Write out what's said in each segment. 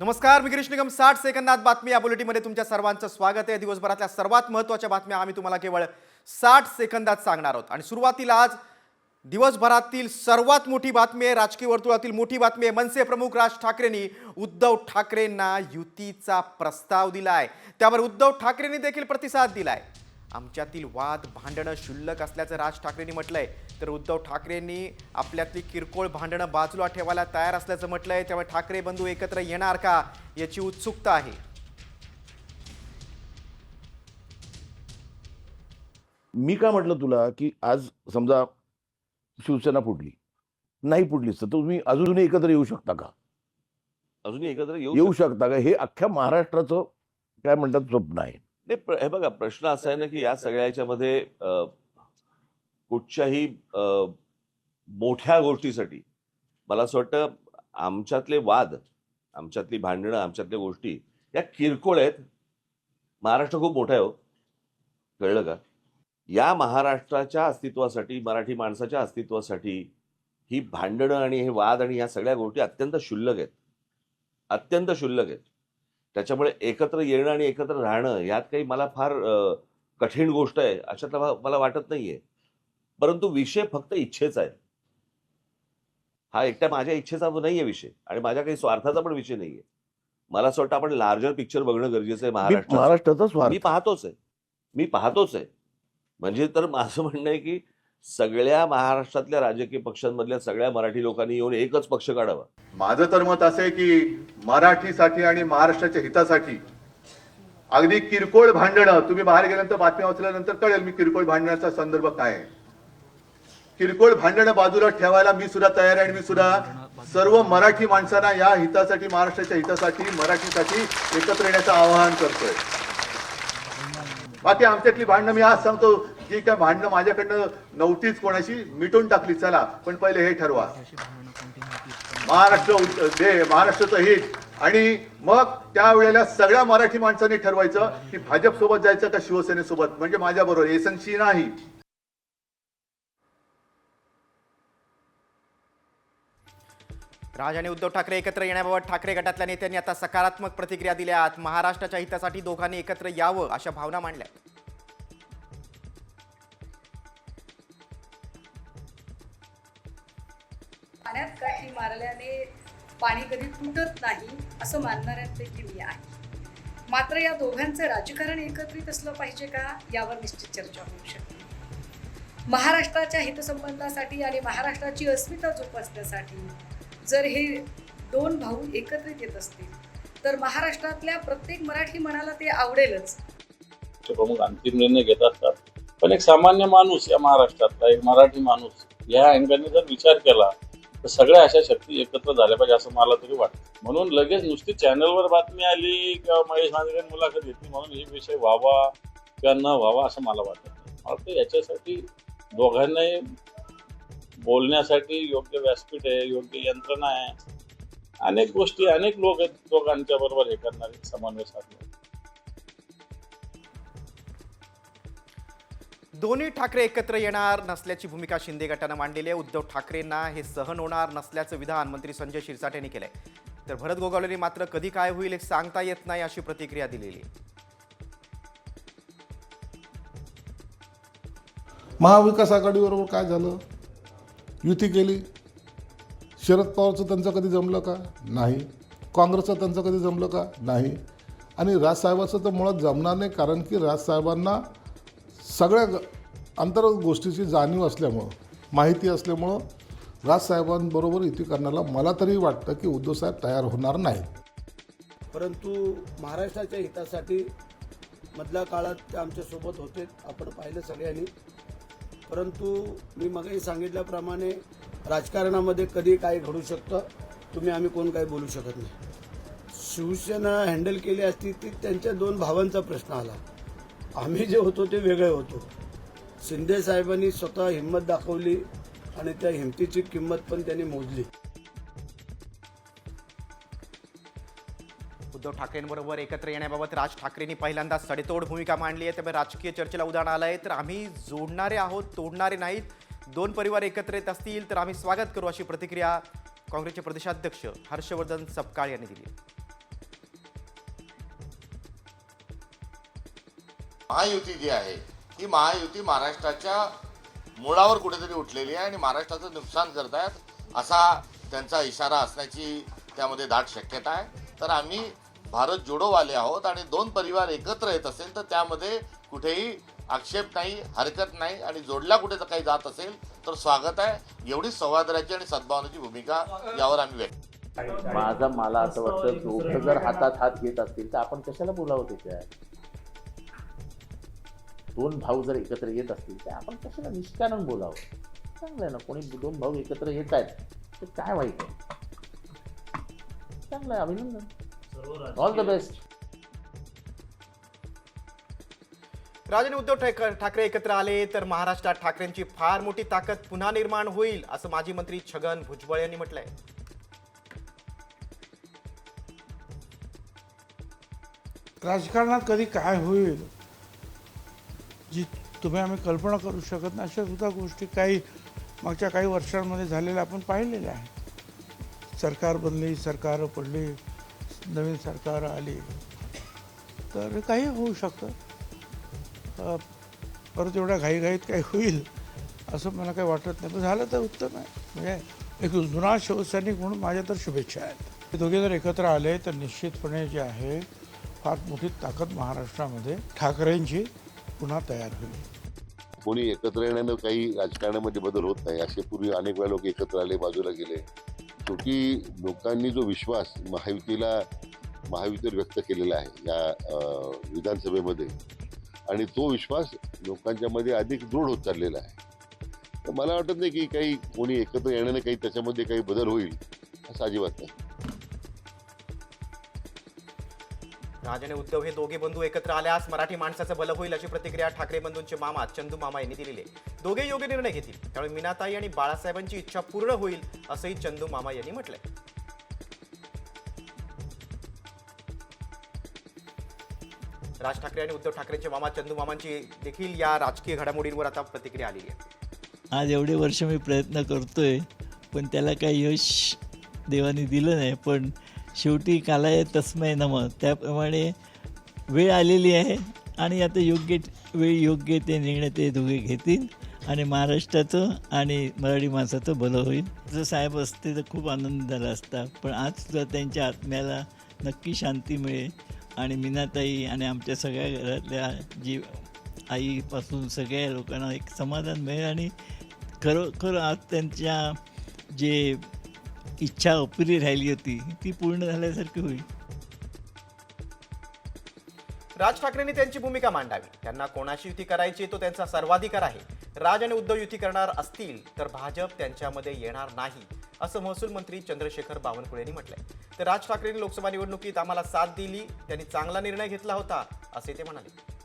नमस्कार मी गिरीश निगम. साठ सेकंदात बातमी या बुलेटीमध्ये तुमच्या सर्वांचं स्वागत आहे. दिवसभरातल्या सर्वात महत्त्वाच्या बातम्या आम्ही तुम्हाला केवळ साठ सेकंदात सांगणार आहोत. आणि सुरुवातीला आज दिवसभरातील सर्वात मोठी बातमी आहे. राजकीय वर्तुळातील मोठी बातमी आहे. मनसे प्रमुख राज ठाकरेंनी उद्धव ठाकरेंना युतीचा प्रस्ताव दिला आहे त्यावर उद्धव ठाकरेंनी देखील प्रतिसाद दिला आहे आमच्यातील वाद भांडणं क्षुल्लक असल्याचं राज ठाकरेंनी म्हटलंय. तर उद्धव ठाकरेंनी आपल्यातली किरकोळ भांडणं बाजूला ठेवायला तयार असल्याचं म्हटलंय. त्यामुळे ठाकरे बंधू एकत्र येणार का याची उत्सुकता आहे. मी काय म्हटलं तुला की आज समजा शिवसेना फुटली नाही फुटलीच तर तुम्ही अजूनही एकत्र येऊ शकता का? अजूनही एकत्र येऊ. शकता का? हे अख्ख्या महाराष्ट्राचं काय म्हणतात स्वप्न आहे. नाही प्र- हे बघा प्रश्न असा आहे ना की या सगळ्याच्या मध्ये कुठच्याही मोठ्या गोष्टीसाठी मला असं वाटतं आमच्यातले वाद आमच्यातली भांडणं आमच्यातल्या गोष्टी या किरकोळ आहेत. महाराष्ट्र खूप मोठा आहे हो. कळलं का? या महाराष्ट्राच्या अस्तित्वासाठी मराठी माणसाच्या अस्तित्वासाठी ही भांडणं आणि हे वाद आणि ह्या सगळ्या गोष्टी अत्यंत क्षुल्लक आहेत. अत्यंत क्षुल्लक आहेत. त्याच्यामुळे एकत्र येणं आणि एकत्र राहणं यात काही मला फार कठीण गोष्ट आहे अशातला मला वाटत नाहीये. परंतु विषय फक्त इच्छेचा आहे. हा एकट्या माझ्या इच्छेचा नाहीये विषय आणि माझ्या काही स्वार्थाचा पण विषय नाहीये. मला असं वाटतं आपण लार्जर पिक्चर बघणं गरजेचं आहे मी महाराष्ट्रात महाराष्ट्राचा मी पाहतोच आहे. मी पाहतोच आहे. म्हणजे तर माझं म्हणणं आहे की सगळ्या महाराष्ट्रातल्या राजकीय पक्षांमधल्या सगळ्या मराठी लोकांनी येऊन एकच पक्ष काढावा. माझं तर मत असं आहे की मराठीसाठी आणि महाराष्ट्राच्या हितासाठी अगदी किरकोळ भांडणं तुम्ही बाहेर गेल्यानंतर बातम्या वाचल्यानंतर कळेल मी किरकोळ भांडणाचा संदर्भ काय आहे. किरकोळ भांडणं बाजूला ठेवायला मी सुद्धा तयार आहे आणि मी सुद्धा सर्व मराठी माणसांना या हितासाठी महाराष्ट्राच्या हितासाठी मराठीसाठी एकत्र येण्याचं आवाहन करतोय. बाकी आमच्यातली भांडणं मी आज सांगतो की काय भांडणं माझ्याकडनं नव्हतीच कोणाशी मिटून टाकली चला. पण पहिले हे ठरवा. महाराष्ट्र दे महाराष्ट्राचं हित. आणि मग त्यावेळेला सगळ्या मराठी माणसांनी ठरवायचं की भाजप सोबत जायचं का शिवसेनेसोबत? म्हणजे माझ्या बरोबर एसनशी नाही. राज आणि उद्धव ठाकरे एकत्र येण्याबाबत ठाकरे गटातल्या नेत्यांनी आता सकारात्मक प्रतिक्रिया दिल्या आहेत. महाराष्ट्राच्या हितासाठी दोघांनी एकत्र यावं अशा भावना मांडल्या पाण्यात काठी मारल्याने पाणी कधी तुटत नाही असं मानणाऱ्यांपैकी मी आहे मात्र या दोघांचं राजकारण एकत्रित असलं पाहिजे का यावर निश्चित चर्चा होऊ शकते. महाराष्ट्राच्या हितसंबंधासाठी आणि महाराष्ट्राची अस्मिता जोपासण्यासाठी जर हे दोन भाऊ एकत्रित येत असतील तर महाराष्ट्रातल्या प्रत्येक मराठी मनाला ते आवडेलच. प्रमुख अंतिम निर्णय घेत असतात. पण एक सामान्य माणूस या महाराष्ट्रातला एक मराठी माणूस या अँगलने जर विचार केला तर सगळ्या अशा शक्ती एकत्र झाल्या पाहिजे असं मला तरी वाटतं. म्हणून लगेच नुसती चॅनलवर बातमी आली किंवा महेश मांजरेने मुलाखत घेतली म्हणून हे विषय व्हावा किंवा न व्हावा असं मला वाटत मला वाटतं याच्यासाठी दोघांनाही बोलण्यासाठी योग्य व्यासपीठ आहे योग्य यंत्रणा आहे. अनेक गोष्टी अनेक लोक आहेत दोघांच्या बरोबर हे करणारे समन्वय साधणार दोन्ही ठाकरे एकत्र येणार नसल्याची भूमिका शिंदे गटानं मांडलेली आहे. उद्धव ठाकरेंना हे सहन होणार नसल्याचं विधान मंत्री संजय शिरसाट यांनी केलंय. तर भरत गोगावलेंनी मात्र कधी काय होईल हे सांगता येत नाही अशी प्रतिक्रिया दिलेली महाविकास आघाडीबरोबर काय झालं? युती केली. शरद पवारचं त्यांचं कधी जमलं का? नाही. काँग्रेसचं त्यांचं कधी जमलं का? नाही. आणि राजसाहेबाचं तर मुळात जमणार नाही कारण की राजसाहेबांना सगळ्या अंतर्गत गोष्टीची जाणीव असल्यामुळं माहिती असल्यामुळं राजसाहेबांबरोबर युती करण्याला मला तरी वाटतं की उद्धवसाहेब तयार होणार नाहीत. परंतु महाराष्ट्राच्या हितासाठी मधल्या काळात ते आमच्यासोबत होते आपण पाहिलं सगळ्यांनी. परंतु मी मगही सांगितल्याप्रमाणे राजकारणामध्ये कधी काय घडू शकतं तुम्ही आम्ही कोण काही बोलू शकत नाही. शिवसेना हँडल केली असती ती त्यांच्या दोन भावांचा प्रश्न आला. आम्ही जे होतो ते वेगळे होतो. शिंदे साहेबांनी स्वतः हिंमत दाखवली आणि त्या हिमतीची किंमत पण त्यांनी मोजली. उद्धव ठाकरेंबरोबर एकत्र येण्याबाबत राज ठाकरेंनी पहिल्यांदा सडेतोड भूमिका मांडली आहे. त्यामुळे राजकीय चर्चेला उदाहरण आलं आहे. तर आम्ही जोडणारे आहोत तोडणारे नाहीत. दोन परिवार एकत्र येत असतील तर आम्ही स्वागत करू अशी प्रतिक्रिया काँग्रेसचे प्रदेशाध्यक्ष हर्षवर्धन सपकाळ यांनी दिली. महायुती जी आहे ही महायुती महाराष्ट्राच्या मुळावर कुठेतरी उठलेली आहे आणि महाराष्ट्राचं नुकसान करतायत असा त्यांचा इशारा असण्याची त्यामध्ये दाट शक्यता आहे. तर आम्ही भारत जोडोवाले आहोत आणि दोन परिवार एकत्र येत असेल तर त्यामध्ये कुठेही आक्षेप नाही हरकत नाही आणि जोडला कुठे काही जात असेल तर स्वागत आहे. एवढी सौहार्दाची आणि सद्भावनाची भूमिका यावर आम्ही व्यक्त माझा मला असं वाटतं जर हातात हात घेत असतील तर आपण कशाला बोलावं त्याच्या दोन भाऊ जर एकत्र येत असतील तर आपण कशाला निष्कारण बोलावं? चांगलं आहे ना कोणी दोन भाऊ एकत्र येत आहेत तर काय वाईट आहे? चांगलं आहे अभिनंदन. ऑल द बेस्ट राज आणि उद्धव ठाक- ठाकरे एकत्र आले तर महाराष्ट्रात ठाकरेंची फार मोठी ताकद पुन्हा निर्माण होईल असं माजी मंत्री छगन भुजबळ यांनी म्हटलंय. राजकारणात कधी काय होईल? जी तुम्ही आम्ही कल्पना करू शकत नाही अशा सुद्धा गोष्टी काही मागच्या काही वर्षांमध्ये झालेल्या आपण पाहिलेल्या आहेत. सरकार बनली सरकार पडली नवीन सरकार आली तर काही होऊ शकतं. परत एवढ्या घाईघाईत काही होईल असं मला काही वाटत नाही. पण झालं तर उत्तम आहे. म्हणजे एक जुना शिवसैनिक म्हणून माझ्या तर शुभेच्छा आहेत. हे दोघे जर एकत्र आले तर निश्चितपणे जे आहे फार मोठी ताकद महाराष्ट्रामध्ये. ठाकरेंची पुन्हा तयार होईल. कोणी एकत्र येण्यानं काही राजकारणामध्ये बदल होत नाही. असे पूर्वी अनेक वेळा लोक एकत्र आले बाजूला गेले. शेवटी लोकांनी जो विश्वास महायुतीला महायुतीवर व्यक्त केलेला आहे या विधानसभेमध्ये आणि तो विश्वास लोकांच्या मध्ये अधिक दृढ होत चाललेला आहे. तर मला वाटत नाही की काही कोणी एकत्र येण्याने काही त्याच्यामध्ये काही बदल होईल असं अजिबात नाही. राज आणि उद्धव हे दोघे बंधू एकत्र आल्यास मराठी माणसाचं भलं होईल अशी प्रतिक्रिया ठाकरे बंधूंचे मामा चंदू मामा यांनी दिलेली आहे. दोघे योग्य निर्णय घेतील. त्यामुळे मीनाताई आणि बाळासाहेबांची इच्छा पूर्ण होईल असंही चंदू मामा यांनी म्हटलंय. राज ठाकरे आणि उद्धव ठाकरेंचे मामा चंदू मामांची देखील या राजकीय घडामोडींवर आता प्रतिक्रिया आलेली आहे. आज एवढे वर्ष मी प्रयत्न करतोय पण त्याला काही यश देवाने दिलं नाही पण शेवटी कालाय तस्मय नम. त्याप्रमाणे वेळ आलेली आहे आणि आता योग्य वेळ योग्य ते निर्णय ते दोघे घेतील आणि महाराष्ट्राचं आणि मराठी माणसाचं भलं होईल. जर साहेब असते तर खूप आनंद झाला असता पण आज सुद्धा त्यांच्या आत्म्याला नक्की शांती मिळेल आणि मीनाताई आणि आमच्या सगळ्या घरातल्या जी आईपासून सगळ्या लोकांना एक समाधान मिळेल आणि खरोखर आज त्यांच्या जे इच्छा अपुरी राहिली होती. ती पूर्ण झाल्यासारखी होईल. राज ठाकरेंनी त्यांची भूमिका मांडावी. त्यांना कोणाशी युती करायची तो त्यांचा सर्वाधिकार आहे. राज आणि उद्धव युती करणार असतील तर भाजप त्यांच्यामध्ये येणार नाही असं महसूल मंत्री चंद्रशेखर बावनकुळे यांनी म्हटलंय. तर राज ठाकरेंनी लोकसभा निवडणुकीत आम्हाला साथ दिली त्यांनी चांगला निर्णय घेतला होता असे ते म्हणाले.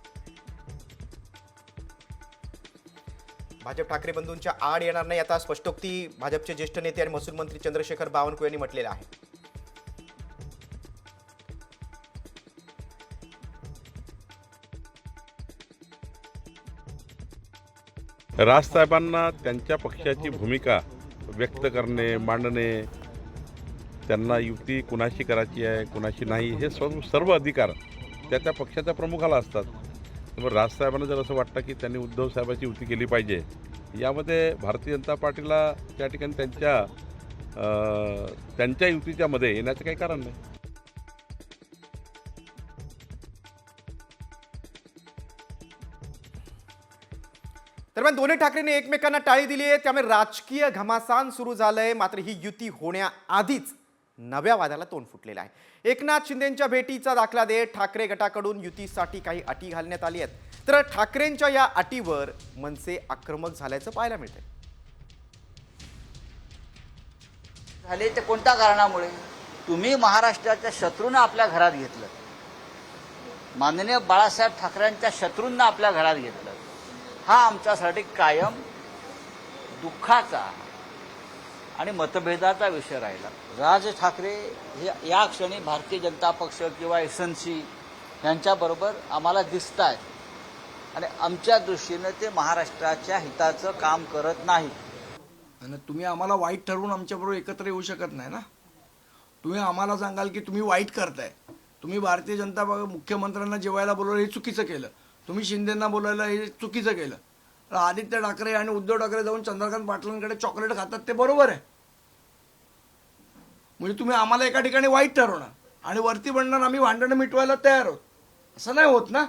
भाजप ठाकरे बंधूंच्या आड येणार नाही आता स्पष्टोक्ती भाजपचे ज्येष्ठ नेते आणि महसूल मंत्री चंद्रशेखर बावनकुळे यांनी म्हटलेलं आहे. राजसाहेबांना त्यांच्या पक्षाची भूमिका व्यक्त करणे मांडणे त्यांना युती कुणाशी करायची आहे कुणाशी नाही हे सर्व सर्व अधिकार त्या त्या पक्षाच्या प्रमुखाला असतात. त्यामुळे राजसाहेबांना जर असं वाटतं की त्यांनी उद्धव साहेबाची युती केली पाहिजे यामध्ये भारतीय जनता पार्टीला त्या ठिकाणी त्यांच्या त्यांच्या युतीच्या मध्ये येण्याचं काही कारण नाही. दरम्यान दोन्ही ठाकरेंनी एकमेकांना टाळी दिली आहे त्यामुळे राजकीय घमासान सुरू झालंय मात्र ही युती होण्याआधीच नव्या वादाला तोंड फुटलेलं आहे. एकनाथ शिंदेंच्या भेटीचा दाखला देत ठाकरे गटाकडून युतीसाठी काही अटी घालण्यात आली आहेत. तर ठाकरेंच्या या अटीवर मनसे आक्रमक झाल्याचं पाहायला मिळतंय. झाले ते कोणत्या कारणामुळे? तुम्ही महाराष्ट्राच्या शत्रूंना आपल्या घरात घेतलं. माननीय बाळासाहेब ठाकरेंच्या शत्रूंना आपल्या घरात घेतलं. हा आमच्यासाठी कायम दुःखाचा आणि मतभेदाचा विषय राहिला. राज ठाकरे हे या क्षणी भारतीय जनता पक्ष किंवा एस एन सी यांच्याबरोबर आम्हाला दिसत आहेत आणि आमच्या दृष्टीनं ते महाराष्ट्राच्या हिताचं काम करत नाही आणि तुम्ही आम्हाला वाईट ठरवून आमच्याबरोबर एकत्र येऊ शकत नाही ना? तुम्ही आम्हाला सांगाल की तुम्ही वाईट करताय. तुम्ही भारतीय जनता पक्ष मुख्यमंत्र्यांना जेवायला बोलवलं हे चुकीचं केलं. तुम्ही शिंदेंना बोलायला हे चुकीचं केलं. आदित्य ठाकरे आणि उद्धव ठाकरे जाऊन चंद्रकांत पाटलांकडे चॉकलेट खातात ते बरोबर आहे. म्हणजे तुम्ही आम्हाला एका ठिकाणी वाईट ठरवणार. आणि वरती म्हणणार आम्ही भांडणं मिटवायला तयार आहोत. असं नाही होत ना?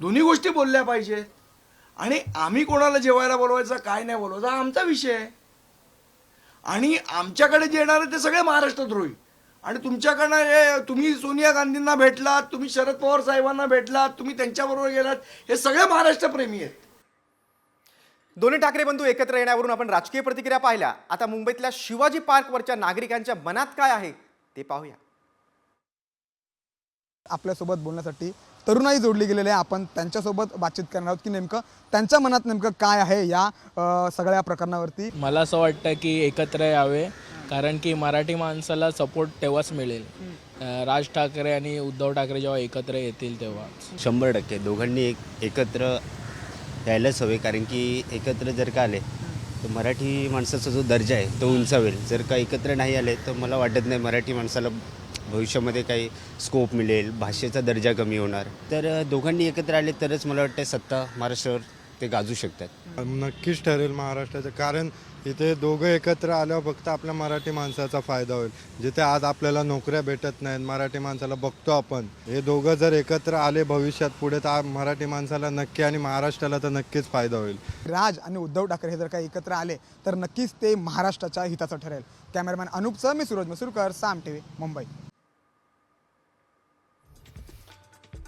दोन्ही गोष्टी बोलल्या पाहिजेत आणि आम्ही कोणाला जेवायला बोलवायचं काय नाही बोलवायचं हा आमचा विषय आहे. आणि आमच्याकडे जे येणार आहे ते सगळे महाराष्ट्रद्रोही. आणि तुमच्याकडनं हे तुम्ही सोनिया गांधींना भेटलात तुम्ही शरद पवार साहेबांना भेटलात तुम्ही त्यांच्याबरोबर गेलात हे सगळे महाराष्ट्रप्रेमी आहेत. दोन्ही ठाकरे बंधू एकत्र येण्यावरून आपण राजकीय प्रतिक्रिया पाहिल्या. आता मुंबईतल्या शिवाजी पार्कवरच्या नागरिकांच्या मनात काय आहे ते पाहूया. आपल्यासोबत बोलण्यासाठी तरुणाई जोडली गेलेली आहे. आपण त्यांच्यासोबत बातचीत करणार आहोत की नेमकं त्यांच्या मनात नेमकं काय आहे या अ, सगळ्या प्रकरणावरती? मला असं वाटतं की एकत्र यावे कारण की मराठी माणसाला सपोर्ट तेव्हाच मिळेल. अं, राज ठाकरे आणि उद्धव ठाकरे जेव्हा एकत्र येतील तेव्हा शंभर टक्के. दोघांनी एक एकत्र यायलाच हवे कारण की एकत्र जर का आले तर मराठी माणसाचा जो दर्जा आहे तो उंचावेल. जर का एकत्र नाही आले तर मला वाटत नाही मराठी माणसाला भविष्यामध्ये काही स्कोप मिळेल भाषेचा दर्जा कमी होणार. तर दोघांनी एकत्र आले तरच मला वाटतं सत्ता महाराष्ट्रावर ते गाजू शकतात. नक्कीच ठरेल महाराष्ट्राचं कारण इथे दोघं एकत्र आल्यावर फक्त आपल्या मराठी माणसाचा फायदा होईल. जिथे आज आपल्याला नोकऱ्या भेटत नाहीत मराठी माणसाला बघतो आपण. हे दोघं जर एकत्र आले भविष्यात पुढे तर मराठी माणसाला नक्की आणि महाराष्ट्राला तर नक्कीच फायदा होईल. राज आणि उद्धव ठाकरे हे जर काही एकत्र आले तर नक्कीच ते महाराष्ट्राच्या हिताचं ठरेल. कॅमेरामॅन अनुपचं मी सूरज मसूरकर साम टी मुंबई.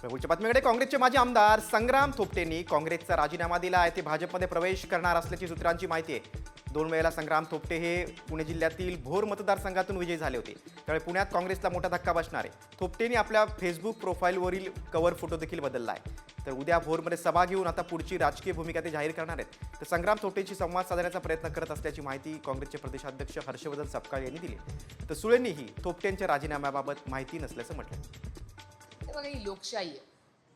पुढच्या बातमीकडे काँग्रेसचे माजी आमदार संग्राम थोपटेंनी काँग्रेसचा राजीनामा दिला आहे. ते भाजपमध्ये प्रवेश करणार असल्याची सूत्रांची माहिती आहे. दोन वेळेला संग्राम थोपटे हे पुणे जिल्ह्यातील भोर मतदारसंघातून विजयी झाले होते. त्यामुळे पुण्यात काँग्रेसला मोठा धक्का बसणार. आहे थोपटेंनी आपल्या फेसबुक प्रोफाईलवरील कव्हर फोटो देखील बदलला आहे. तर उद्या भोरमध्ये सभा घेऊन आता पुढची राजकीय भूमिका ते जाहीर करणार आहेत. तर संग्राम थोपटेशी संवाद साधण्याचा प्रयत्न करत असल्याची माहिती काँग्रेसचे प्रदेशाध्यक्ष हर्षवर्धन सपकाळ यांनी दिली. तर सुळेंनीही थोपटेंच्या राजीनाम्याबाबत माहिती नसल्याचं म्हटलं. बघा ही लोकशाही आहे.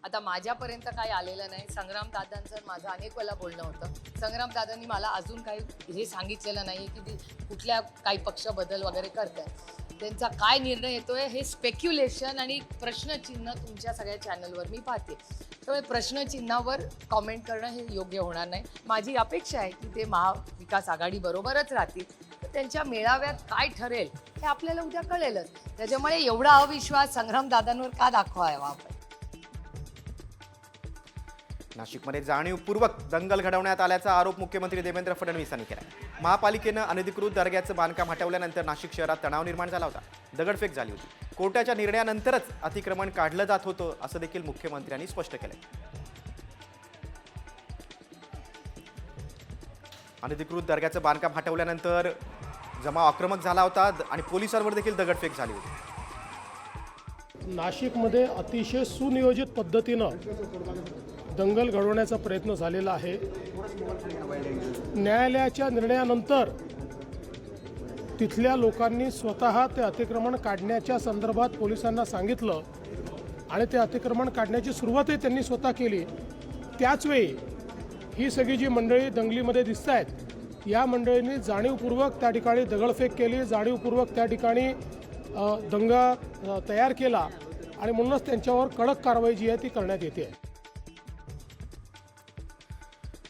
आता माझ्यापर्यंत काही आलेलं नाही. संग्राम दादांचं माझं अनेक वेळा बोलणं होतं. संग्राम दादांनी मला अजून काही हे सांगितलेलं नाही की कुठल्या काही पक्ष बदल वगैरे करतात त्यांचा काय निर्णय येतोय हे स्पेक्युलेशन आणि प्रश्नचिन्ह तुमच्या सगळ्या चॅनलवर मी पाहते. त्यामुळे प्रश्नचिन्हावर कॉमेंट करणं हे योग्य होणार नाही. माझी अपेक्षा आहे की ते महाविकास आघाडीबरोबरच राहतील. तर त्यांच्या मेळाव्यात काय ठरेल हे आपल्याला उद्या कळेलच. त्याच्यामुळे एवढा अविश्वास संग्राम दादांवर का दाखवावा आपण? नाशिकमध्ये जाणीवपूर्वक दंगल घडवण्यात आल्याचा आरोप मुख्यमंत्री देवेंद्र फडणवीस यांनी केला महापालिकेनं अनधिकृत दर्ग्याचं बांधकाम हटवल्यानंतर नाशिक शहरात तणाव निर्माण झाला होता. दगडफेक झाली होती. कोर्टाच्या निर्णयानंतरच अतिक्रमण काढलं जात होतं असं देखील मुख्यमंत्र्यांनी स्पष्ट केलं अनधिकृत दर्ग्याचं बांधकाम हटवल्यानंतर जमाव आक्रमक झाला होता आणि पोलिसांवर देखील दगडफेक झाली होती. नाशिकमध्ये अतिशय सुनियोजित पद्धतीनं दंगल घडवण्याचा प्रयत्न झालेला आहे. न्यायालयाच्या निर्णयानंतर तिथल्या लोकांनी स्वतः ते अतिक्रमण काढण्याच्या संदर्भात पोलिसांना सांगितलं आणि ते अतिक्रमण काढण्याची सुरुवातही त्यांनी स्वतः केली. त्याचवेळी ही सगळी जी मंडळी दंगलीमध्ये दिसत आहेत या मंडळींनी जाणीवपूर्वक त्या ठिकाणी दगडफेक केली जाणीवपूर्वक त्या ठिकाणी दंगा तयार केला आणि म्हणूनच त्यांच्यावर कडक कारवाई जी आहे ती करण्यात येते.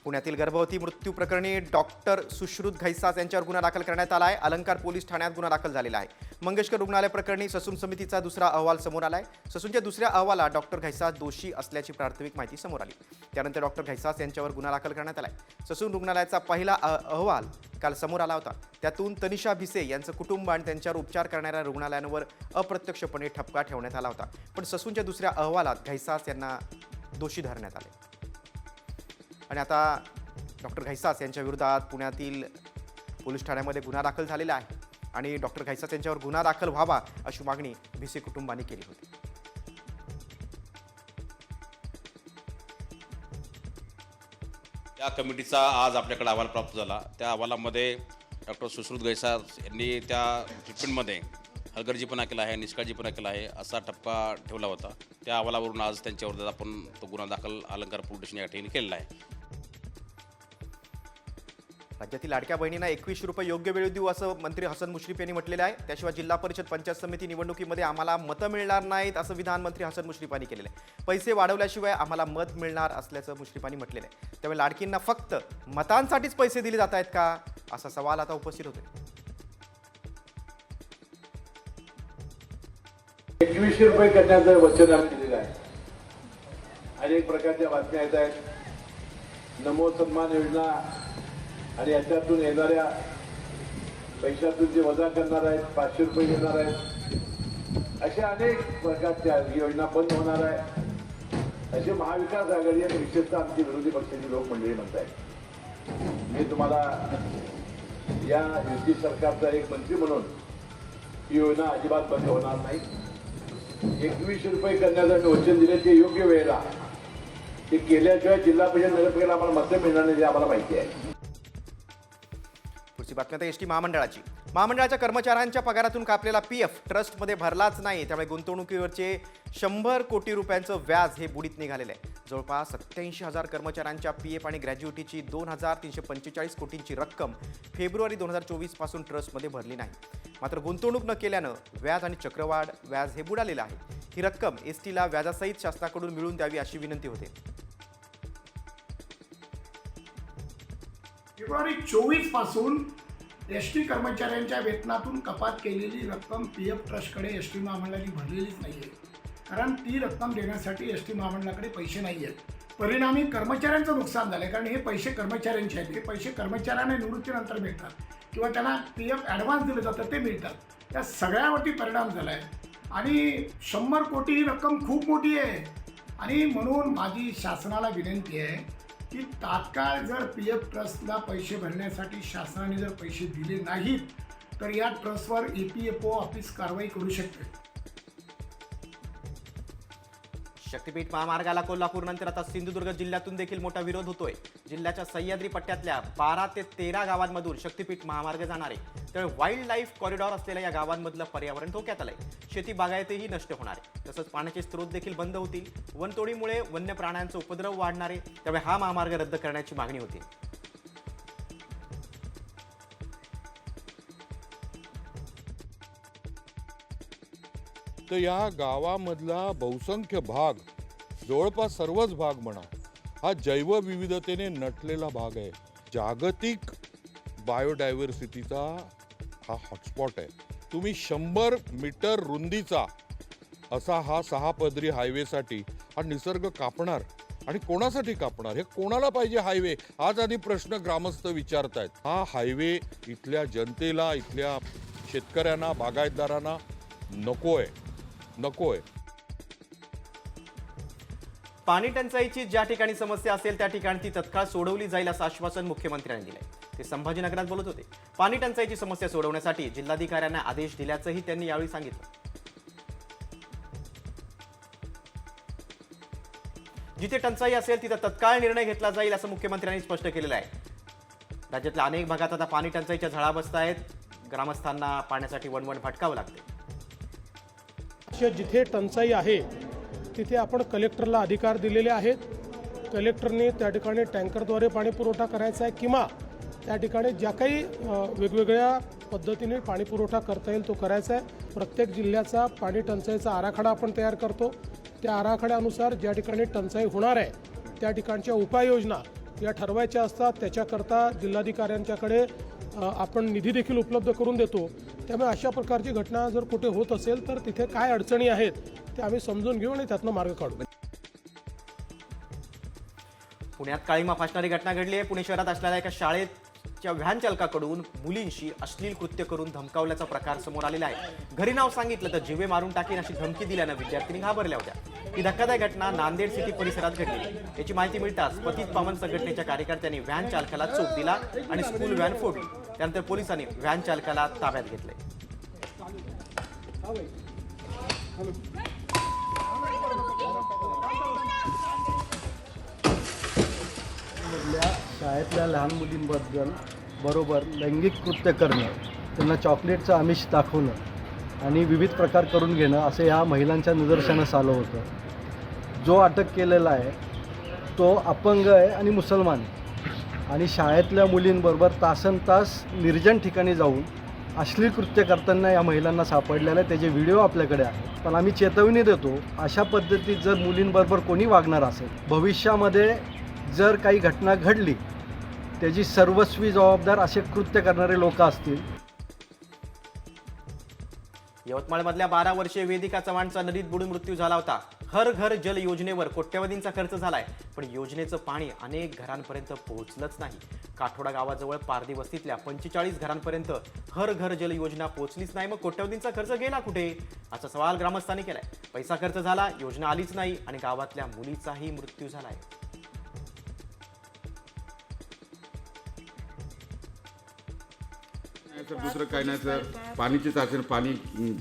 पुण्यातील गर्भवती मृत्यू प्रकरणी डॉक्टर सुश्रुत घैसास यांच्यावर गुन्हा दाखल करण्यात आला आहे. अलंकार पोलीस ठाण्यात गुन्हा दाखल झालेला आहे. मंगेशकर रुग्णालय प्रकरणी ससून समितीचा दुसरा अहवाल समोर आलाय. ससूनच्या दुसऱ्या अहवालात डॉक्टर घैसास दोषी असल्याची प्राथमिक माहिती समोर आली. त्यानंतर डॉक्टर घैसास यांच्यावर गुन्हा दाखल करण्यात आलाय. ससून रुग्णालयाचा पहिला अहवाल काल समोर आला होता. त्यातून तनिषा भिसे यांचं कुटुंब आणि त्यांच्यावर उपचार करणाऱ्या रुग्णालयांवर अप्रत्यक्षपणे ठपका ठेवण्यात आला होता. पण ससूनच्या दुसऱ्या अहवालात घैसास यांना दोषी धरण्यात आले. आणि आता डॉक्टर घैसास यांच्या विरोधात पुण्यातील पोलीस ठाण्यामध्ये गुन्हा दाखल झालेला आहे. आणि डॉक्टर घैसास यांच्यावर गुन्हा दाखल व्हावा अशी मागणी भिसे कुटुंबाने केली होती. त्या कमिटीचा आज आपल्याकडे अहवाल प्राप्त झाला. त्या अहवालामध्ये डॉक्टर सुश्रुत गैसास यांनी त्या ट्रीटमेंटमध्ये हलगर्जीपणा केला आहे निष्काळजीपणा केला आहे असा टप्पा ठेवला होता. त्या अहवालावरून आज त्यांच्यावर आपण तो गुन्हा दाखल अलंकार पोलीस स्टेशन या ठिकाणी केलेला आहे. राज्यातील लाडक्या बहिणींना एकवीस रुपये योग्य वेळी देऊ असं मंत्री हसन मुश्रीफ यांनी म्हटलेलं आहे. त्याशिवाय जिल्हा परिषद पंचायत समिती निवडणुकीमध्ये आम्हाला मतं मिळणार नाहीत असं विधान मंत्री हसन मुश्रीफांनी केलेलं आहे. पैसे वाढवल्याशिवाय आम्हाला मत मिळणार असल्याचं मुश्रीफांनी म्हटलेलं आहे. त्यामुळे लाडकींना फक्त मतांसाठीच पैसे दिले जात आहेत का? असा सवाल आता उपस्थित होतोय. एकवीसशे रुपये करण्याचं वचन दिलेलं आहे अनेक प्रकारच्या बातम्या येत आहेत. नमो सन्मान योजना आणि याच्यातून येणाऱ्या पैशातून जे वजा करणार आहेत पाचशे रुपये घेणार आहेत अशा अनेक प्रकारच्या योजना बंद होणार आहे असे महाविकास आघाडी आणि विशेषतः आमची विरोधी पक्षाची लोक मंडळी म्हणत आहेत मी तुम्हाला या युती सरकारचा एक मंत्री म्हणून ही योजना अजिबात बंद होणार नाही. एकवीसशे रुपये करण्याचं वचन दिले ते योग्य वेळेला ते केल्याशिवाय जिल्हा परिषद नगरपालिकेला आम्हाला मतं मिळणार नाही जे आम्हाला माहिती आहे. दुसरी बातमी. आता एस टी महामंडळाची. महामंडळाच्या कर्मचाऱ्यांच्या पगारातून कापलेला पी एफ ट्रस्टमध्ये भरलाच नाही. त्यामुळे गुंतवणुकीवरचे शंभर कोटी रुपयांचं व्याज हे बुडीत निघालेलं आहे. जवळपास सत्याऐंशी हजार कर्मचाऱ्यांच्या पी एफ आणि ग्रॅज्युएटीची दोन हजार तीनशे पंचेचाळीस कोटींची रक्कम फेब्रुवारी दोन हजार चोवीसपासून ट्रस्टमध्ये भरली नाही. मात्र गुंतवणूक न केल्यानं व्याज आणि चक्रवाढ व्याज हे बुडालेलं आहे. ही रक्कम एस टीला व्याजासहित शासनाकडून मिळवून द्यावी अशी विनंती होते. फेब्रुवारी चोवीसपासून एस टी कर्मचाऱ्यांच्या वेतनातून कपात केलेली रक्कम पी एफ ट्रस्टकडे एस टी महामंडळाची भरलेलीच नाही आहे कारण ती रक्कम देण्यासाठी एस टी महामंडळाकडे पैसे नाही आहेत परिणामी कर्मचाऱ्यांचं नुकसान झालं आहे कारण हे पैसे कर्मचाऱ्यांचे आहेत. हे पैसे कर्मचाऱ्यांना निवृत्तीनंतर मिळतात किंवा त्यांना पी एफ ॲडव्हान्स दिलं जातं ते मिळतात. त्या सगळ्यावरती परिणाम झाला आहे आणि शंभर कोटी ही रक्कम खूप मोठी आहे. आणि म्हणून माझी शासनाला विनंती आहे की तात्काळ जर पी एफ ट्रस्टला पैसे भरण्यासाठी शासनाने जर पैसे दिले नाहीत तर या ट्रस्टवर E P F O office कारवाई करू शकते. शक्तीपीठ महामार्गाला कोल्हापूर नंतर आता सिंधुदुर्ग जिल्ह्यातून देखील मोठा विरोध होतोय. जिल्ह्याच्या सह्याद्री पट्ट्यातल्या बारा ते तेरा गावांमधून शक्तीपीठ महामार्ग जाणार. आहे तर वाईल्ड लाईफ कॉरिडॉर असलेल्या या गावांमधलं पर्यावरण धोक्यात आलंय. शेती बागायतही नष्ट होणार आहे. तसंच पाण्याचे स्रोत देखील बंद होतील. वनतोडीमुळे वन्य प्राण्यांचा उपद्रव वाढणार आहे. त्यामुळे हा महामार्ग रद्द करण्याची मागणी होती. तर या गावामधला बहुसंख्य भाग जवळपास सर्वच भाग म्हणा हा जैवविविधतेने नटलेला भाग आहे. जागतिक बायोडायव्हर्सिटीचा हा हॉटस्पॉट आहे. तुम्ही शंभर मीटर रुंदीचा असा हा सहा पदरी हायवेसाठी हा निसर्ग कापणार आणि कोणासाठी कापणार? हे कोणाला पाहिजे हायवे? आज आधी प्रश्न ग्रामस्थ विचारत आहेत हा हायवे इथल्या जनतेला इथल्या शेतकऱ्यांना बागायतदारांना नको आहे नकोय पाणी टंचाईची ज्या ठिकाणी समस्या असेल त्या ठिकाणी ती तत्काळ सोडवली जाईल असं आश्वासन मुख्यमंत्र्यांनी दिलंय. ते संभाजीनगरात बोलत होते. पाणी टंचाईची समस्या सोडवण्यासाठी जिल्हाधिकाऱ्यांना आदेश दिल्याचंही त्यांनी यावेळी सांगितलं. जिथे टंचाई असेल तिथं तत्काळ निर्णय घेतला जाईल असं मुख्यमंत्र्यांनी स्पष्ट केलेलं आहे. राज्यातल्या अनेक भागात आता पाणी टंचाईच्या झळा बसत आहेत ग्रामस्थांना पाण्यासाठी वणवण भटकावं लागते जिथे टंचाई आहे तिथे आपण कलेक्टरला अधिकार दिलेले आहेत. कलेक्टरने त्या ठिकाणी टँकरद्वारे पाणीपुरवठा करायचा आहे किंवा त्या ठिकाणी ज्या काही वेगवेगळ्या पद्धतीने पाणीपुरवठा करता येईल तो करायचा आहे. प्रत्येक जिल्ह्याचा पाणी टंचाईचा आराखडा आपण तयार करतो. त्या आराखड्यानुसार ज्या ठिकाणी टंचाई होणार आहे त्या ठिकाणच्या उपाययोजना या ठरवायच्या असतात. त्याच्याकरता जिल्हाधिकाऱ्यांच्याकडे आपण निधी देखील उपलब्ध करून देतो. त्यामुळे अशा प्रकारची घटना जर कुठे होत असेल तर तिथे काय अडचणी आहेत ते आम्ही समजून घेऊ आणि त्यातनं मार्ग काढू. पुण्यात काळीमा फासणारी घटना घडली आहे. पुणे शहरात असलेल्या एका शाळेत च्या व्हॅन चालकाकडून मुलींशी अश्लील कृत्य करून धमकावल्याचा प्रकार समोर आलेला आहे. घरी नाव सांगितलं तर जिवे मारून टाकेन अशी धमकी दिल्यानं विद्यार्थिनी घाबरल्या होत्या. ही धक्कादायक घटना नांदेड सिटी परिसरात घडली. याची माहिती मिळताच पतित पावन संघटनेच्या कार्यकर्त्यांनी व्हॅन चालकाला चोप दिला आणि स्कूल व्हॅन फोडली. त्यानंतर पोलिसांनी व्हॅन चालकाला ताब्यात घेतले शाळेतल्या लहान मुलींबद्दल बरोबर लैंगिक कृत्य करणं त्यांना चॉकलेटचं आमिष दाखवणं आणि विविध प्रकार करून घेणं असं ह्या महिलांच्या निदर्शनास आलं होतं. जो अटक केलेला आहे तो अपंग आहे आणि मुसलमान आणि शाळेतल्या मुलींबरोबर तासन तास निर्जन ठिकाणी जाऊन अश्लील कृत्य करताना या महिलांना सापडलेलं आहे. त्याचे व्हिडिओ आपल्याकडे आहे पण आम्ही चेतवणी देतो अशा पद्धतीत जर मुलींबरोबर कोणी वागणार असेल भविष्यामध्ये जर काही घटना घडली त्याची सर्वस्वी जबाबदार असे कृत्य करणारे लोक असतील. यवतमाळमधल्या बारा वर्षीय वेदिका चव्हाणचा नदीत बुडून मृत्यू झाला होता. हर घर जल योजनेवर कोट्यवधींचा खर्च झालाय. पण योजनेचं पाणी अनेक घरांपर्यंत पोहोचलंच नाही. काठोडा गावाजवळ पारदी वस्तीतल्या पंचेचाळीस घरांपर्यंत हर घर जल योजना पोहोचलीच नाही. मग कोट्यवधींचा खर्च गेला कुठे? असा सवाल ग्रामस्थांनी केलाय. पैसा खर्च झाला योजना आलीच नाही आणि गावातल्या मुलीचाही मृत्यू झालाय. सर दुसरं काय नाही सर. पाणीचीच असेल पाणी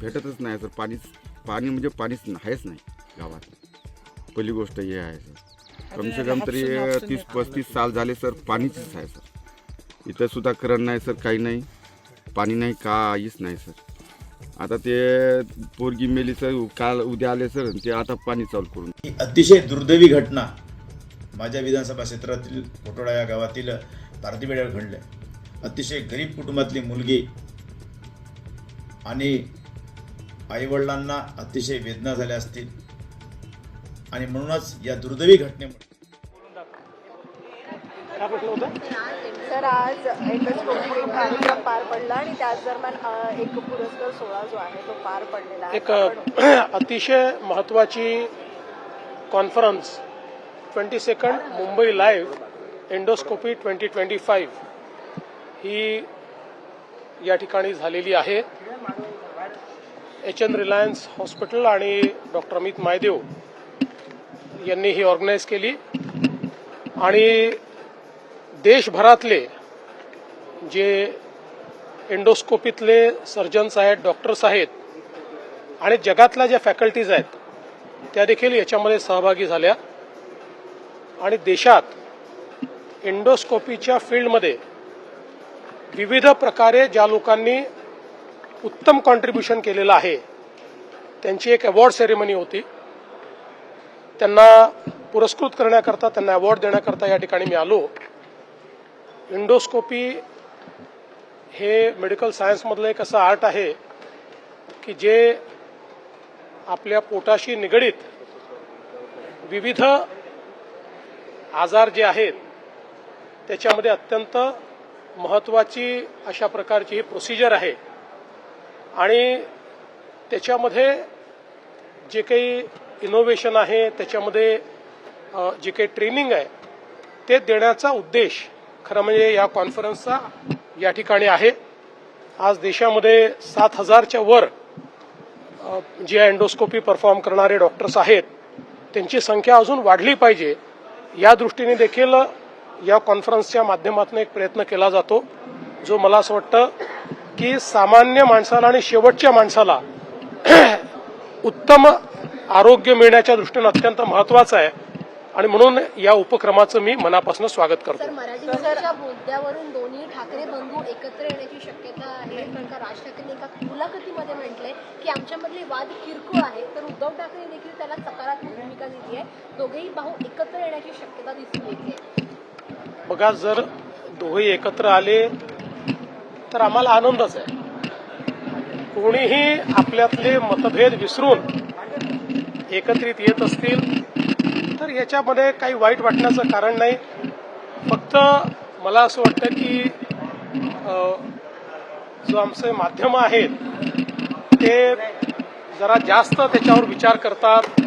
भेटतच नाही सर. पाणीच पाणी म्हणजे पाणीच आहेच नाही गावात. पहिली गोष्ट हे आहे सर. कमसे कम तरी तीस पस्तीस साल झाले सर पाणीचीच आहे सर. इथं सुद्धा करण नाही सर काही नाही. पाणी नाही काहीच नाही सर. आता ते पोरगी मेली सर काल उद्या आले सर ते आता पाणी चालू करून. ही अतिशय दुर्दैवी घटना माझ्या विधानसभा क्षेत्रातील कोटोडा या गावातील पारदीवेड्यावर घडले. अतिशय गरीब कुटुंबातली मुलगी आणि आईवडिलांना अतिशय वेदना झाल्या असतील. आणि म्हणूनच या दुर्दैवी घटनेमुळे तर आज एकच कार्यक्रम पार पडला आणि त्याच दरम्यान एक पुरस्कार सोहळा जो आहे तो पार पडलेला आहे. एक अतिशय महत्त्वाची conference twenty second Mumbai live endoscopy twenty twenty five. ही या ठिकाणी झालेली आहे. एच एन रिलायन्स हॉस्पिटल आणि डॉक्टर अमित मायदेव यांनी ही ऑर्गनाईज केली. आणि देशभरातले जे एंडोस्कोपीतले सर्जन्स आहेत डॉक्टर्स आहेत आणि जगातल्या ज्या फॅकल्टीज आहेत त्या देखील याच्यामध्ये सहभागी झाल्या. आणि देशात एंडोस्कोपीच्या फील्डमध्ये विविध प्रकारे ज्या लोकांनी उत्तम कॉन्ट्रीब्युशन केलेलं आहे त्यांची एक अवॉर्ड सेरेमनी होती. त्यांना पुरस्कृत करण्याकरता त्यांना अवॉर्ड देण्याकरता या ठिकाणी मी आलो. इंडोस्कोपी हे मेडिकल सायन्समधलं एक असं आर्ट आहे की जे आपल्या पोटाशी निगडीत विविध आजार जे आहेत त्याच्यामध्ये अत्यंत महत्त्वाची अशा प्रकारची ही प्रोसिजर आहे. आणि त्याच्यामध्ये जे काही इनोव्हेशन आहे त्याच्यामध्ये जे काही ट्रेनिंग आहे ते देण्याचा उद्देश खरं म्हणजे या कॉन्फरन्सचा या ठिकाणी आहे. आज देशामध्ये सात हजारच्या वर जे अँडोस्कोपी परफॉर्म करणारे डॉक्टर्स आहेत त्यांची संख्या अजून वाढली पाहिजे. या दृष्टीने देखील या कॉन्फरन्सच्या माध्यमातून एक प्रयत्न केला जातो जो मला असं वाटतं की सामान्य माणसाला आणि शेवटच्या माणसाला उत्तम आरोग्य मिळण्याच्या दृष्टीनं अत्यंत महत्वाचं आहे. आणि म्हणून या उपक्रमाचं मी मनापासून स्वागत करतो. मुद्द्यावरून दोन्ही ठाकरे बंधू एकत्र येण्याची शक्यता आहे. कारण का राज ठाकरे एका मुलाखतीमध्ये म्हटलंय की आमच्यामधले वाद किरकोळ आहे तर उद्धव ठाकरे देखील त्याला सकारात्मक भूमिका दिली आहे दोघेही भाऊ एकत्र येण्याची शक्यता दिसून येते. बघा जर दोघे एकत्र आले तर आम्हाला आनंदच आहे. कोणीही आपल्यातले मतभेद विसरून एकत्रित येत असतील तर याच्यामध्ये काही वाईट वाटण्याचं कारण नाही. फक्त मला असं वाटतं की जो आमचे माध्यम आहेत ते जरा जास्त त्याच्यावर विचार करतात.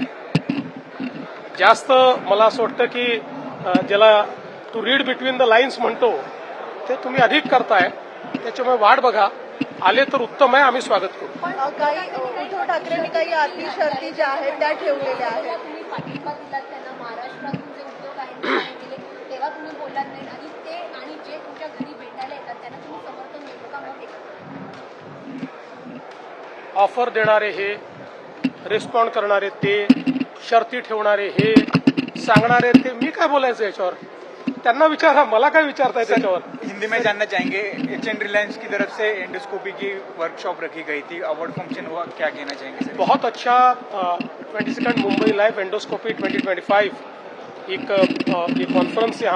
जास्त मला असं वाटतं की ज्याला to read between the lines म्हणतो ते तुम्ही अधिक करताय त्याच्यामुळे वाट बघा. आले तर उत्तम आहे आम्ही स्वागत करू. पण काही उद्धव ठाकरेंनी काही अटी शर्ती ज्या आहेत त्या ठेवलेल्या आहेत. तुम्ही पाठिंबा दिलात त्यांना महाराष्ट्रातून जे उद्योग आहेत ते केले तेव्हा तुम्ही बोललात नाही. आणि ते आणि जे तुमच्या घरी भेटायला येतात त्यांना तुम्ही समर्थन देतो का मग? एकत्र ऑफर देणारे हे रिस्पॉन्ड करणारे ते शर्ती ठेवणारे हे सांगणारे ते मी काय बोलायचं याच्यावर? त्यांना विचारा मला काय विचारताय त्याच्यावर? हिंदी में जानना चाहेंगे. एच एन रिलायंस की तरफ़ से एंडोस्कोपी की वर्कशॉप रखी गई थी. अवार्ड फ़ंक्शन हुआ क्या कहना चाहेंगे सर? बहुत अच्छा twenty second Mumbai live endoscopy twenty twenty five एक कॉन्फ्रेंस यहाँ